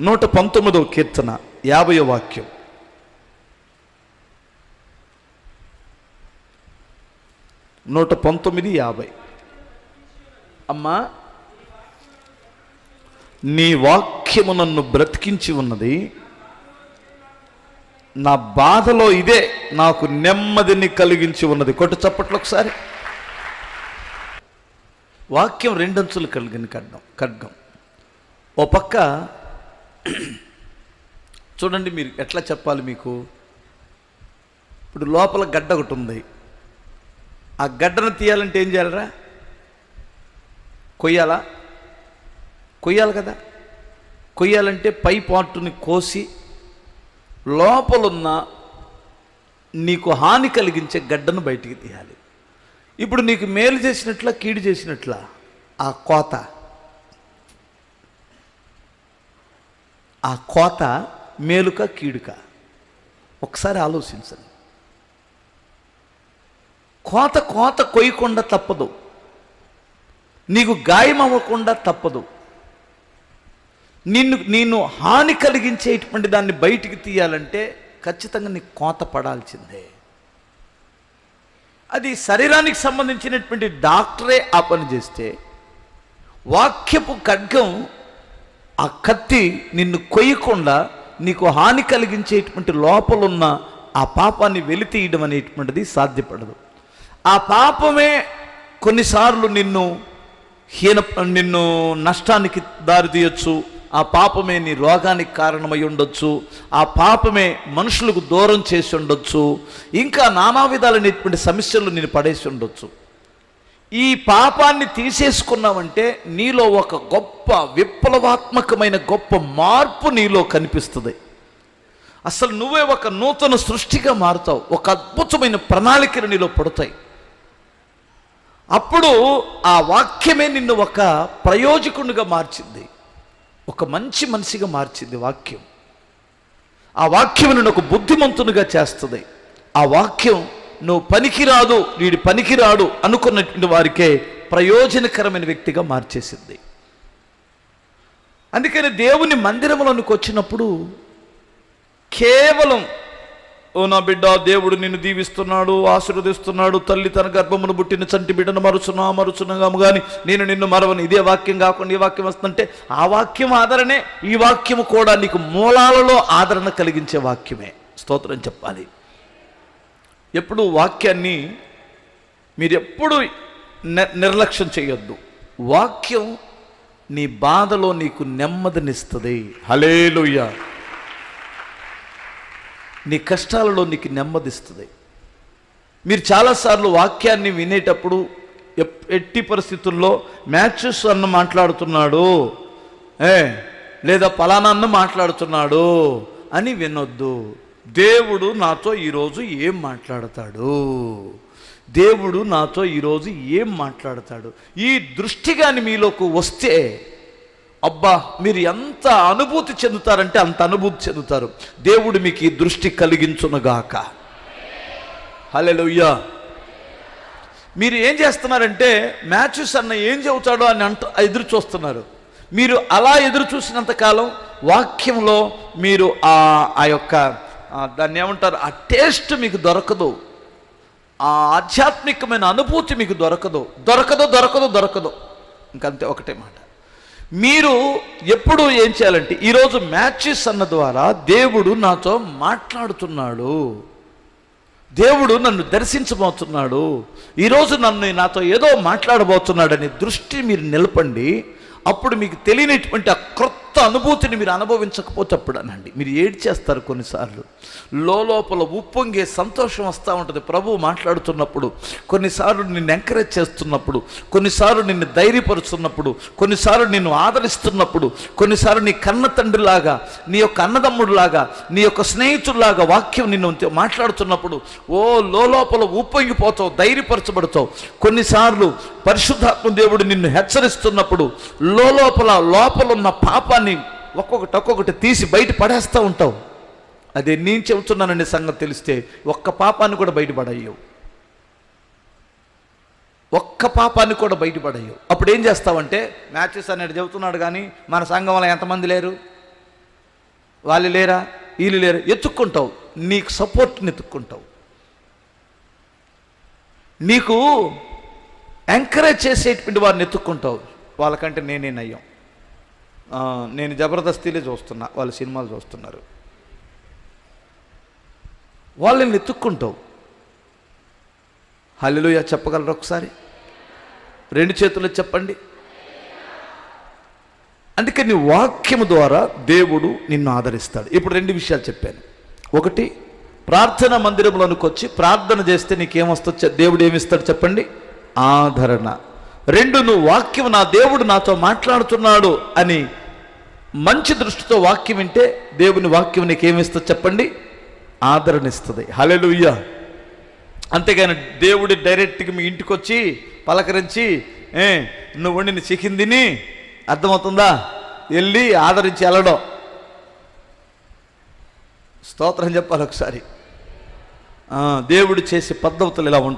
నూట పంతొమ్మిదవ కీర్తన యాభై వాక్యం. నూట పంతొమ్మిది యాభై. అమ్మా నీ వాక్యము నన్ను బ్రతికించి ఉన్నది. నా బాధలో ఇదే నాకు నెమ్మదిని కలిగించి ఉన్నది. కొట్టు చప్పట్లు ఒకసారి. వాక్యం రెండంచులు కలిగిన ఖడ్గం ఖడ్గం. ఓ పక్క చూడండి మీరు ఎట్లా చెప్పాలి మీకు? ఇప్పుడు లోపల గడ్డ ఒకటి ఉంది. ఆ గడ్డను తీయాలంటే ఏం చేయాలరా? కొయ్యాలా? కొయ్యాలి కదా. కొయ్యాలంటే పై పార్టుని కోసి లోపలున్న నీకు హాని కలిగించే గడ్డను బయటికి తీయాలి. ఇప్పుడు నీకు మేలు చేసినట్ల కీడు చేసినట్ల ఆ కోత ఆ కోత మేలుక కీడుక. ఒకసారి ఆలోచించండి. కోత కోత కొయ్యకుండా తప్పదు. నీకు గాయం అవ్వకుండా తప్పదు. నిన్ను నిన్ను హాని కలిగించేటువంటి దాన్ని బయటికి తీయాలంటే ఖచ్చితంగా నీకు కోత పడాల్సిందే. అది శరీరానికి సంబంధించినటువంటి డాక్టరే ఆ పని చేస్తే వాక్యపు ఖడ్గం ఆ కత్తి నిన్ను కొయ్యకుండా నీకు హాని కలిగించేటువంటి లోపలున్న ఆ పాపాన్ని వెలితీయడం అనేటువంటిది సాధ్యపడదు. ఆ పాపమే కొన్నిసార్లు నిన్ను హీన నిన్ను నష్టానికి దారితీయొచ్చు ఆ పాపమే నీ రోగానికి కారణమై ఉండొచ్చు ఆ పాపమే మనుషులకు దూరం చేసి ఉండొచ్చు ఇంకా నానా విధాలైనటువంటి సమస్యలు నేను పడేసి ఉండొచ్చు. ఈ పాపాన్ని తీసేసుకున్నావంటే నీలో ఒక గొప్ప విప్లవాత్మకమైన గొప్ప మార్పు నీలో కనిపిస్తుంది. అసలు నువ్వే ఒక నూతన సృష్టిగా మారుతావు. ఒక అద్భుతమైన ప్రణాళికలు నీలో పడతాయి. అప్పుడు ఆ వాక్యమే నిన్ను ఒక ప్రయోజకునిగా మార్చింది ఒక మంచి మనిషిగా మార్చింది వాక్యం. ఆ వాక్యం నిన్ను ఒక బుద్ధిమంతునిగా చేస్తుంది. ఆ వాక్యం నువ్వు పనికిరాదు వీడి పనికిరాడు అనుకున్నటువంటి వారికే ప్రయోజనకరమైన వ్యక్తిగా మార్చేసింది. అందుకని దేవుని మందిరంలోనికి వచ్చినప్పుడు కేవలం ఓ నా బిడ్డ దేవుడు నిన్ను దీవిస్తున్నాడు ఆశీర్వదిస్తున్నాడు తల్లి తన గర్భమును పుట్టిన చంటి బిడ్డను మరుచున్నా మరుచున్నాము కానీ నేను నిన్ను మరవను. ఇదే వాక్యం కాకుండా ఈ వాక్యం వస్తుంటే ఆ వాక్యం ఆదరణే ఈ వాక్యము కూడా నీకు మూలాలలో ఆదరణ కలిగించే వాక్యమే. స్తోత్రం చెప్పాలి. ఎప్పుడు వాక్యాన్ని మీరు ఎప్పుడు ని- నిర్లక్ష్యం చేయొద్దు. వాక్యం నీ బాధలో నీకు నెమ్మదినిస్తుంది. హలేలుయ్య నీ కష్టాలలో నీకు నెమ్మదిస్తుంది. మీరు చాలాసార్లు వాక్యాన్ని వినేటప్పుడు ఎప్- ఎట్టి పరిస్థితుల్లో మ్యాచెస్ అన్న మాట్లాడుతున్నాడు. ఏ లేదా పలానా అన్న మాట్లాడుతున్నాడు అని వినొద్దు. దేవుడు నాతో ఈరోజు ఏం మాట్లాడతాడు? దేవుడు నాతో ఈరోజు ఏం మాట్లాడతాడు? ఈ దృష్టి కానీ మీలోకి వస్తే అబ్బా మీరు ఎంత అనుభూతి చెందుతారంటే అంత అనుభూతి చెందుతారు. దేవుడు మీకు ఈ దృష్టి కలిగించునుగాక. హలెలుయ్యా మీరు ఏం చేస్తున్నారంటే మ్యాచ్యూస్ అన్న ఏం చెబుతాడో అని అంట ఎదురు చూస్తున్నారు. మీరు అలా ఎదురు చూసినంతకాలం వాక్యంలో మీరు ఆ ఆ యొక్క దాన్ని ఏమంటారు? ఆ టేస్ట్ మీకు దొరకదు. ఆ ఆధ్యాత్మికమైన అనుభూతి మీకు దొరకదు. దొరకదు దొరకదు దొరకదు. ఇంకంతే ఒకటే మాట. మీరు ఎప్పుడు ఏం చేయాలంటే ఈరోజు మ్యాచెస్ అన్న ద్వారా దేవుడు నాతో మాట్లాడుతున్నాడు. దేవుడు నన్ను దర్శించబోతున్నాడు. ఈరోజు నన్ను నాతో ఏదో మాట్లాడబోతున్నాడని దృష్టి మీరు నిలపండి. అప్పుడు మీకు తెలియనటువంటి ఆ క్రొత్త అనుభూతిని మీరు అనుభవించకపోతే అప్పుడు అనండి మీరు ఏడ్చేస్తారు కొన్నిసార్లు. లోపల ఉప్పొంగే సంతోషం వస్తూ ఉంటుంది. ప్రభువు మాట్లాడుతున్నప్పుడు కొన్నిసార్లు నిన్ను ఎంకరేజ్ చేస్తున్నప్పుడు కొన్నిసార్లు నిన్ను ధైర్యపరుస్తున్నప్పుడు కొన్నిసార్లు నిన్ను ఆదరిస్తున్నప్పుడు కొన్నిసార్లు నీ కన్న తండ్రిలాగా నీ యొక్క అన్నదమ్ముడిలాగా నీ యొక్క స్నేహితుడిలాగా వాక్యం నిన్ను మాట్లాడుతున్నప్పుడు ఓ లోపల ఉప్పొంగిపోతావు ధైర్యపరచబడతావు. కొన్నిసార్లు పరిశుద్ధాత్మ దేవుడు నిన్ను హెచ్చరిస్తున్నప్పుడు లోపల లోపల ఉన్న పాపాన్ని ఒక్కొక్కటి ఒక్కొక్కటి తీసి బయట పడేస్తూ ఉంటావు. అదే నేను చెబుతున్నాననే సంగతి తెలిస్తే ఒక్క పాపాన్ని కూడా బయటపడయ్యవు ఒక్క పాపాన్ని కూడా బయటపడయ్యవు అప్పుడు ఏం చేస్తావంటే మ్యాచెస్ అనేది చెబుతున్నాడు కానీ మన సంఘంలో ఎంతమంది లేరు? వాళ్ళు లేరా? వీళ్ళు లేరా. ఎత్తుక్కుంటావు. నీకు సపోర్ట్ని ఎత్తుక్కుంటావు. నీకు ఎంకరేజ్ చేసేటువంటి వారిని ఎత్తుక్కుంటావు. వాళ్ళకంటే నేనే నయ్యం. నేను జబర్దస్తిలే చూస్తున్నా వాళ్ళ సినిమాలు చూస్తున్నారు. వాళ్ళని ఎత్తుక్కుంటావు హల్లెలూయా చెప్పగలరు ఒకసారి? రెండు చేతులు చెప్పండి. అందుకే నీ వాక్యం ద్వారా దేవుడు నిన్ను ఆదరిస్తాడు. ఇప్పుడు రెండు విషయాలు చెప్పాను. ఒకటి ప్రార్థన మందిరంలోనికి వచ్చి ప్రార్థన చేస్తే నీకేమొస్తా దేవుడు ఏమిస్తాడు చెప్పండి? ఆదరణ. రెండు నువ్వు వాక్యం నా దేవుడు నాతో మాట్లాడుతున్నాడు అని మంచి దృష్టితో వాక్యం వింటే దేవుని వాక్యం నీకేమిస్తుంది చెప్పండి? ఆదరణ ఇస్తుంది అంతేగాని దేవుడు డైరెక్ట్గా మీ ఇంటికి వచ్చి పలకరించి ఏ నువ్వు వండిన చికెన్ తిని అర్థమవుతుందా? వెళ్ళి ఆదరించి వెళ్ళడం. స్తోత్రం చెప్పాలి ఒకసారి. దేవుడు చేసే పద్ధతులు ఇలా ఉంటాయి.